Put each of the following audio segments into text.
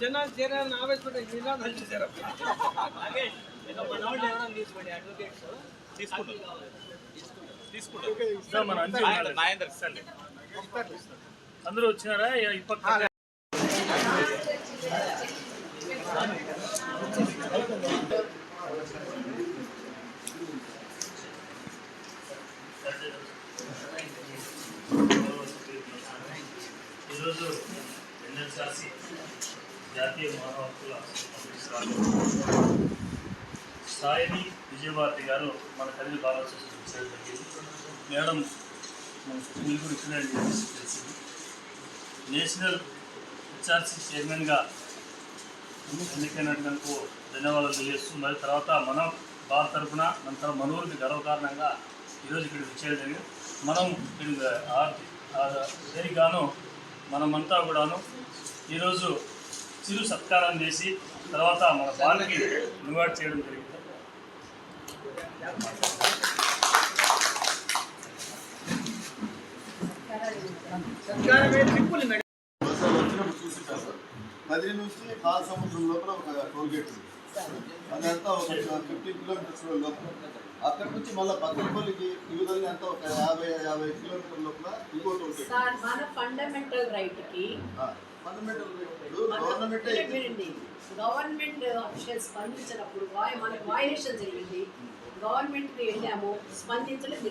జనాలు చేరాలని చేశారు మన. అంజు ఉన్నాడు. అందరూ వచ్చినారా? ఈ- ఈరోజు ఎన్ఎస్ఆర్సి జాతీయ మానవ హక్కుల సాయిని విజయభారతి గారు మన తల్లి బాలసోసం చేయడం జరిగింది. మేడం మన స్కూల్ కూడా ఇక్కడే తెలిసింది. నేషనల్ హెచ్ఆర్సి చైర్మన్గా ఎన్నికైనటువంటి ధన్యవాదాలు తెలియజేస్తూ మరి తర్వాత మనం భారత తరఫున మన తర మన ఊరికి గర్వకారణంగా ఈరోజు ఇక్కడ విచ్చేయడం జరిగింది. మనం ఇక్కడ ఆ- దేనికి గాను మనమంతా కూడాను ఈరోజు చిరు సత్కారం చేసి తర్వాత మన బాలకి నివాళి చేయడం జరిగింది. వచ్చినప్పుడు చూసింటారు సార్. నది నుంచి కాల సముద్రం లోపల ఒక టోల్ గేట్ ఉంది. అదంతా ఒక ఫిఫ్టీన్ కిలోమీటర్స్ లోపల అక్కడ నుంచి మళ్ళీ బద్దలపల్లికి ఈ విధంగా అంతా ఒక యాభై యాభై కిలోమీటర్ల లోపల ఇంకో టోల్ గేట్ సార్ మన ఫండమెంటల్ రైట్కి ఫండమెంటల్ గవర్నమెంటే గవర్నమెంట్ అఫీషియల్ స్పందించినప్పుడు వాయ్ మనకు వాయిలేషన్ జరిగింది. గవర్నమెంట్కి వెళ్ళాము స్పందించలేదు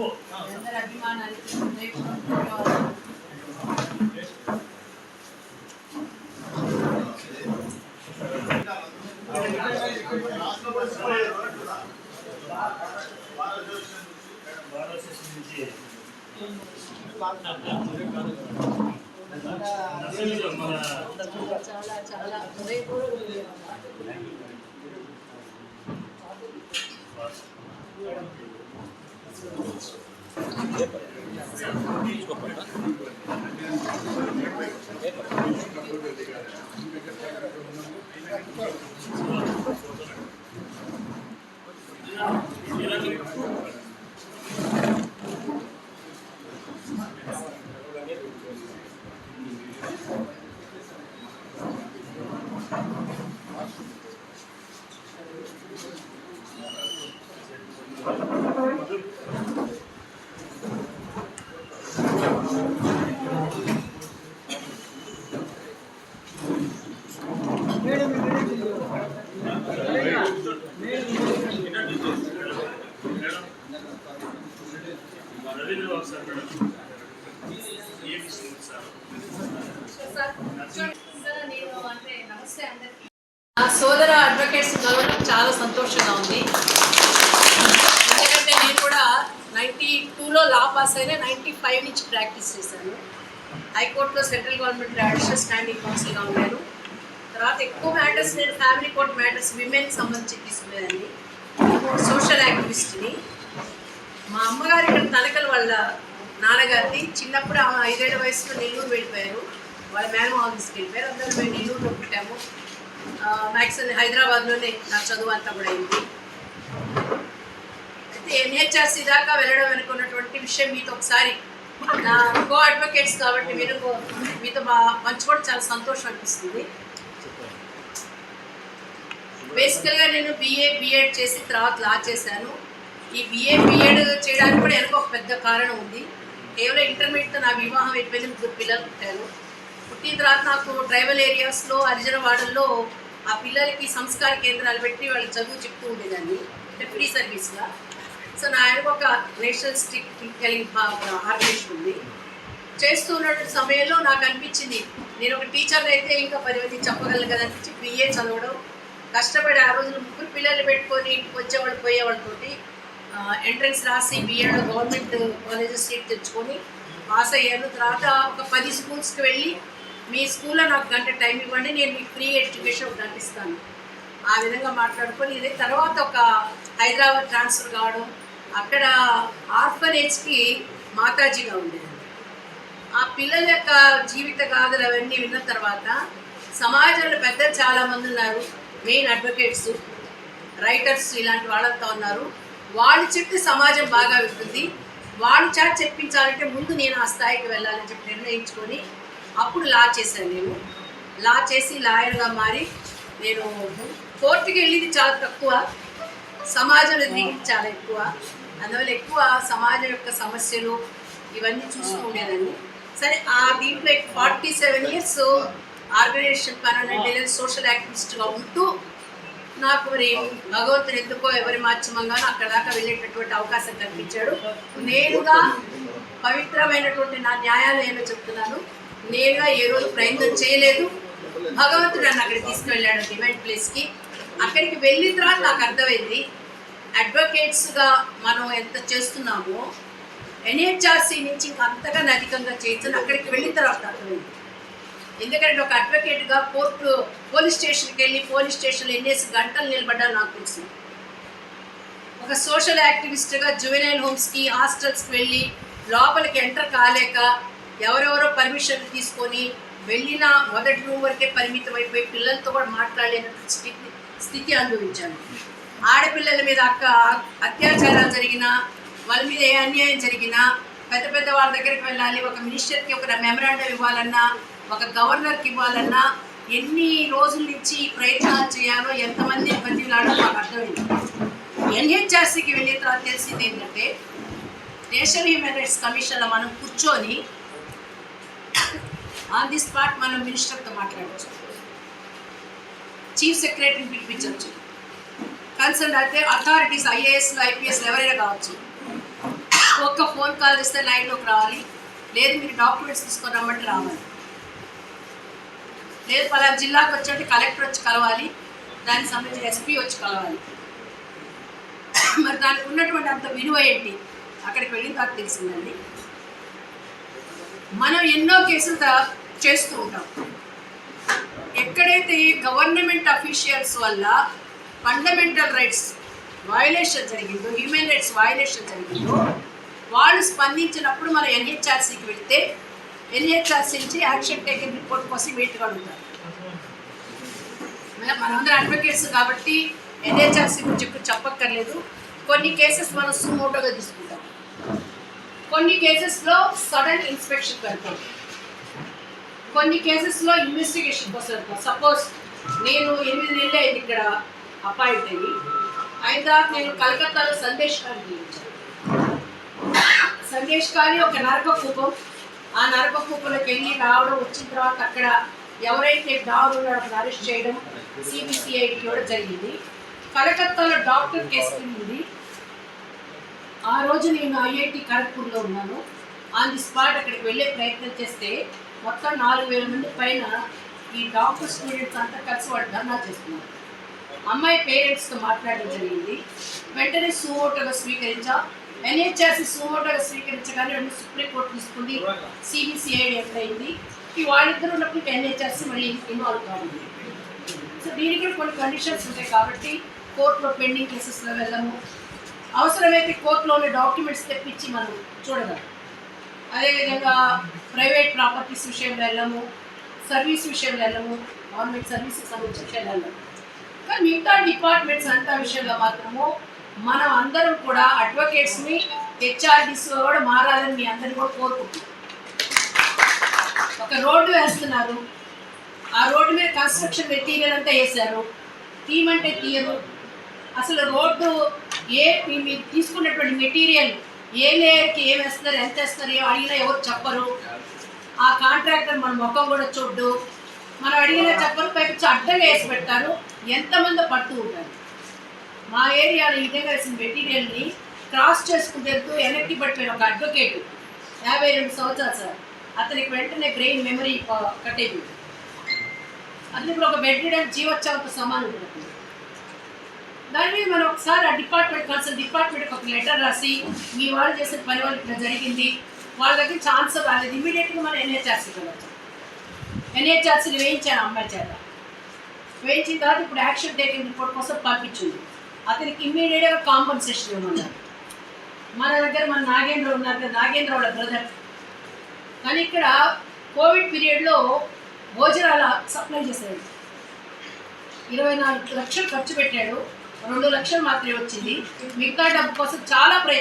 అందరి అభిమానానికి చాలా చాలా. హృదయపూర్వక paper Ravindra Babu sir madam. ఏ విషయం సార్? నా సోదర అడ్వకేట్స్ కలవడం చాలా సంతోషంగా ఉంది. ఎందుకంటే నేను కూడా నైంటీ టూలో లా పాస్ అయినా నైంటీ ఫైవ్ నుంచి ప్రాక్టీస్ చేశాను. హైకోర్టులో సెంట్రల్ గవర్నమెంట్ అడిషనల్ స్టాండింగ్ కౌన్సిల్గా ఉన్నాను. తర్వాత ఎక్కువ మ్యాటర్స్ నేను ఫ్యామిలీ కోర్ట్ మ్యాటర్స్ విమెన్ సంబంధించి తీసుకునేదాన్ని. సోషల్ యాక్టివిస్ట్ని మా అమ్మగారు ఇక్కడ తనకల వాళ్ళ నాన్నగారిది. చిన్నప్పుడు ఆమె ఐదేళ్ళ వయసులో నెల్లూరు వెళ్ళిపోయారు. వాళ్ళ మేనమామ తీసుకెళ్ళిపోయారు అందరూ మేము నెల్లూరులో పుట్టాము. మ్యాక్సిమం హైదరాబాద్లోనే నా చదువు అంతా కూడా అయింది. అయితే ఎన్హెచ్ఆర్సీ దాకా వెళ్ళడం అనుకున్నటువంటి విషయం మీతో ఒకసారి నా కో అడ్వకేట్స్ కాబట్టి మీరు మీతో మా పంచుకోవడం చాలా సంతోషం అనిపిస్తుంది. బేసికల్గా నేను బిఏ బిఎడ్ చేసి తర్వాత లా చేశాను. ఈ బిఏ బిఎడ్ చేయడానికి కూడా వెనక ఒక పెద్ద కారణం ఉంది. కేవలం ఇంటర్మీడియట్తో నా వివాహం అయిపోయింది ముగ్గురు పిల్లలు పుట్టారు పుట్టిన తర్వాత నాకు ట్రైబల్ ఏరియాస్లో హరిజనవాడల్లో ఆ పిల్లలకి సంస్కార కేంద్రాలు పెట్టి వాళ్ళకి చదువు చెప్తూ ఉండేదాన్ని. అంటే ఫ్రీ సర్వీస్గా సో నా ఆయనకు ఒక నేషనల్ స్టిక్ కలిగి ఆర్గనైజేషన్ ఉంది. చేస్తూ ఉన్న సమయంలో నాకు అనిపించింది. నేను ఒక టీచర్ అయితే ఇంకా పది మంది చెప్పగలను కదా అనిపించి బిఏ చదవడం. కష్టపడి ఆ రోజులు ముగ్గురు పిల్లలు పెట్టుకొని ఇంటికి వచ్చేవాళ్ళు పోయేవాళ్ళతోటి ఎంట్రన్స్ రాసి బిఎడ్ గవర్నమెంట్ కాలేజెస్ సీట్ తెచ్చుకొని పాస్ అయ్యాను తర్వాత ఒక పది స్కూల్స్కి వెళ్ళి మీ స్కూల్లో నాకు గంట టైం ఇవ్వండి నేను మీకు ఫ్రీ ఎడ్యుకేషన్ ఒక ఆ విధంగా మాట్లాడుకొని ఇదే తర్వాత ఒక హైదరాబాద్ ట్రాన్స్ఫర్ కావడం అక్కడ ఆర్ఫనేజ్కి మాతాజీగా ఉండేది. ఆ పిల్లల యొక్క జీవిత గాథలు అవన్నీ విన్న తర్వాత సమాజంలో పెద్దలు చాలామంది ఉన్నారు మెయిన్ అడ్వకేట్స్ రైటర్స్ ఇలాంటి వాళ్ళంతా ఉన్నారు. వాళ్ళు చెప్తే సమాజం బాగా వెళ్తుంది వాళ్ళు చేత చెప్పించాలంటే ముందు నేను ఆ స్థాయికి వెళ్ళాలని చెప్పి నిర్ణయించుకొని అప్పుడు లా చేశాను నేను. లా చేసి లాయర్గా మారి నేను కోర్టుకి వెళ్ళేది చాలా తక్కువ సమాజంలో దిగింది చాలా ఎక్కువ. అందువల్ల ఎక్కువ సమాజం యొక్క సమస్యలు ఇవన్నీ చూస్తూ ఉండేదాన్ని. సరే ఆ దీంట్లో forty seven years organisation permanent social యాక్టివిస్ట్గా ఉంటూ నాకు మరి భగవంతుడు ఎందుకో ఎవరి మాధ్యమంగానో అక్కడ దాకా వెళ్ళేటటువంటి అవకాశం కల్పించాడు. నేనుగా పవిత్రమైనటువంటి నా న్యాయాలయంలో చెప్తున్నాను. నేనుగా ఏ రోజు ప్రయత్నం చేయలేదు. భగవంతుడు నన్ను అక్కడికి తీసుకువెళ్ళాడు డిమాండ్ ప్లేస్కి. అక్కడికి వెళ్ళిన తర్వాత నాకు అర్థమైంది. అడ్వకేట్స్గా మనం ఎంత చేస్తున్నామో ఎన్హెచ్ఆర్సీ నుంచి ఇంకా అంతగా అధికంగా చేయొచ్చు అక్కడికి వెళ్ళిన తర్వాత అర్థమైంది. ఎందుకంటే ఒక అడ్వకేట్గా కోర్టు పోలీస్ స్టేషన్కి వెళ్ళి పోలీస్ స్టేషన్లో ఎన్నేసి గంటలు నిలబడ్డా నాకు తెలుసు. ఒక సోషల్ యాక్టివిస్ట్గా జువెనైల్ హోమ్స్కి హాస్టల్స్కి వెళ్ళి లోపలికి ఎంటర్ కాలేక ఎవరెవరో పర్మిషన్ తీసుకొని వెళ్ళిన మొదటి రూమ్ వరకే పరిమితం అయిపోయి పిల్లలతో కూడా మాట్లాడలేని స్థితి స్థితి అనుభవించాను. ఆడపిల్లల మీద అక్క అత్యాచారాలు జరిగినా వాళ్ళ మీద ఏ అన్యాయం జరిగినా పెద్ద పెద్ద వాళ్ళ దగ్గరికి వెళ్ళాలి ఒక మినిస్టర్కి ఒక మెమరాండం ఇవ్వాలన్నా ఒక గవర్నర్కి ఇవ్వాలన్నా ఎన్ని రోజుల నుంచి ప్రయత్నాలు చేయాలో ఎంతమంది బతిలాడో నాకు అర్థమైంది. ఎన్హెచ్ఆర్సీకి వెళ్ళిన తర్వాత తెలిసింది ఏంటంటే నేషనల్ హ్యూమన్ రైట్స్ కమిషన్లో మనం కూర్చొని ఆన్ ది స్పాట్ మనం మినిస్టర్తో మాట్లాడచ్చు. చీఫ్ సెక్రటరీని పిలిపించవచ్చు. కన్సర్న్ అయితే అథారిటీస్ ఐఏఎస్లు ఐపీఎస్లు ఎవరైనా కావచ్చు. ఒక్క ఫోన్ కాల్ చేస్తే లైన్లోకి రావాలి. లేదు మీరు డాక్యుమెంట్స్ తీసుకొని రమ్మంటే రావాలి. లేదు పలా జిల్లాకు వచ్చేటి కలెక్టర్ వచ్చి కలవాలి దానికి సంబంధించిన ఎస్పీ వచ్చి కలవాలి. మరి దానికి ఉన్నటువంటి అంత విలువ ఏంటి? అక్కడికి వెళ్ళిన తర్వాత తెలిసిందండి. మనం ఎన్నో కేసులు చేస్తూ ఉంటాం. ఎక్కడైతే గవర్నమెంట్ అఫీషియల్స్ వల్ల ఫండమెంటల్ రైట్స్ వయలేషన్ జరిగిందో హ్యూమన్ రైట్స్ వయలేషన్ జరిగిందో వాళ్ళు స్పందించినప్పుడు మనం ఎన్హెచ్ఆర్సీకి వెళ్తే ఎన్హెచ్ఆర్సీ నుంచి యాక్షన్ టేకింగ్ రిపోర్ట్ కోసం వెయిట్గా ఉంటారు. మనందరం అడ్వకేట్స్ కాబట్టి ఎన్హెచ్ఆర్సీ గురించి ఇప్పుడు చెప్పక్కర్లేదు. కొన్ని కేసెస్ మనం సుమోటోగా తీసుకుంటాం. కొన్ని కేసెస్లో సడన్ ఇన్స్పెక్షన్ వెళ్తాం కొన్ని కేసెస్లో ఇన్వెస్టిగేషన్ కోసం వెళ్తాం సపోజ్ నేను ఎనిమిది నెలలు అయింది ఇక్కడ అపాయింట్ అయ్యి అయితే నేను కలకత్తాలో సందేశ్ ఖాన్ సందేశ్ ఖాన్ ఒక నరక కూపం ఆ నరక కూపంలోకి వెళ్ళి రావడం వచ్చిన తర్వాత అక్కడ ఎవరైతే డాగ్ ఉన్నాడో అతను అరెస్ట్ చేయడం సిబిసిఐడికి ఇవ్వడం జరిగింది. కలకత్తాలో డాక్టర్ కేసు ఉంది. ఆ రోజు నేను ఐఐటి ఖరగ్పూర్లో ఉన్నాను. ఆన్ ది స్పాట్ అక్కడికి వెళ్ళే ప్రయత్నం చేస్తే మొత్తం నాలుగు వేల మంది పైన ఈ డాక్టర్ స్టూడెంట్స్ అంతా కలిసి వాళ్ళు ధర్నా చేస్తున్నారు. అమ్మాయి పేరెంట్స్తో మాట్లాడడం జరిగింది. వెంటనే సూటగా స్వీకరించా. ఎన్హెచ్ఆర్సి సుమోటోగా స్వీకరించగానే రెండు సుప్రీంకోర్టు తీసుకుంది సిబిసిఐడి ఎక్కడైంది? ఈ వాళ్ళిద్దరు ఉన్నప్పుడు ఎన్హెచ్ఆర్సి మళ్ళీ ఇన్వాల్వ్ కావాలి సో దీనికి కూడా కొన్ని కండిషన్స్ ఉంటాయి కాబట్టి కోర్టులో పెండింగ్ కేసెస్లో వెళ్ళము. అవసరమైతే కోర్టులోని డాక్యుమెంట్స్ తెప్పించి మనం చూడగలం. అదేవిధంగా ప్రైవేట్ ప్రాపర్టీస్ విషయంలో వెళ్ళము సర్వీస్ విషయంలో వెళ్ళము గవర్నమెంట్ సర్వీసెస్ సంబంధించిన వెళ్ళము. కానీ మిగతా డిపార్ట్మెంట్స్ అంతా విషయంలో మాత్రము మనం అందరం కూడా అడ్వకేట్స్ని హెచ్ఆర్డీస్ కూడా మారాలని మీ అందరు కూడా కోరుకుంటున్నాం. ఒక రోడ్డు వేస్తున్నారు. ఆ రోడ్డు మీద కన్స్ట్రక్షన్ మెటీరియల్ అంతా వేశారు. తీయమంటే తీయరు అసలు రోడ్డు ఏ మీరు తీసుకున్నటువంటి మెటీరియల్ ఏ లేయర్కి ఏం వేస్తున్నారు ఎంత వేస్తున్నారు ఏం అడిగినా ఎవరు చెప్పరు. ఆ కాంట్రాక్టర్ మన ముఖం కూడా చూడ్డు. మనం అడిగినా చెప్పరు పైకి అడ్డంగా వేసి పెడతారు. ఎంతమంది పడుతూ ఉంటారు. మా ఏరియాలో ఈ మెటీరియల్ని క్రాస్ చేసుకుంటూ వెనక్కి పట్టిన ఒక అడ్వకేట్ యాభై రెండు సంవత్సరాలు సార్. అతనికి వెంటనే బ్రెయిన్ మెమరీ కట్ అయిపోయింది ఇప్పుడు ఒక బెడ్ రీడర్ జీవోత్సవంతో సమానం ఉంటుంది దాని మీద మనం ఒకసారి ఆ డిపార్ట్మెంట్ కన్సల్ట్ డిపార్ట్మెంట్కి ఒక లెటర్ రాసి మీ వాళ్ళు చేసిన పని వాళ్ళకి ఇట్లా జరిగింది వాళ్ళ దగ్గర ఛాన్స్ రాలేదు. ఇమీడియట్గా మనం ఎన్హెచ్ఆర్సీకి వెళ్ళచ్చు. ఎన్హెచ్ఆర్సీని వేయించాను అమ్మాయి చేత. వేయించిన తర్వాత ఇప్పుడు యాక్షన్ టేకింగ్ రిపోర్ట్ కోసం పంపించింది. అతనికి ఇమ్మీడియట్గా కాంపన్సేషన్ ఇవ్వమన్నారు. మన దగ్గర మన నాగేంద్ర ఉన్నారు కదా నాగేంద్ర వాళ్ళ బ్రదర్ కానీ ఇక్కడ కోవిడ్ పీరియడ్లో భోజనాల సప్లై చేశాడు. ఇరవై నాలుగు లక్షలు ఖర్చు పెట్టాడు. రెండు లక్షలు మాత్రమే వచ్చింది. మిగతా డబ్బు కోసం చాలా ప్రయత్నం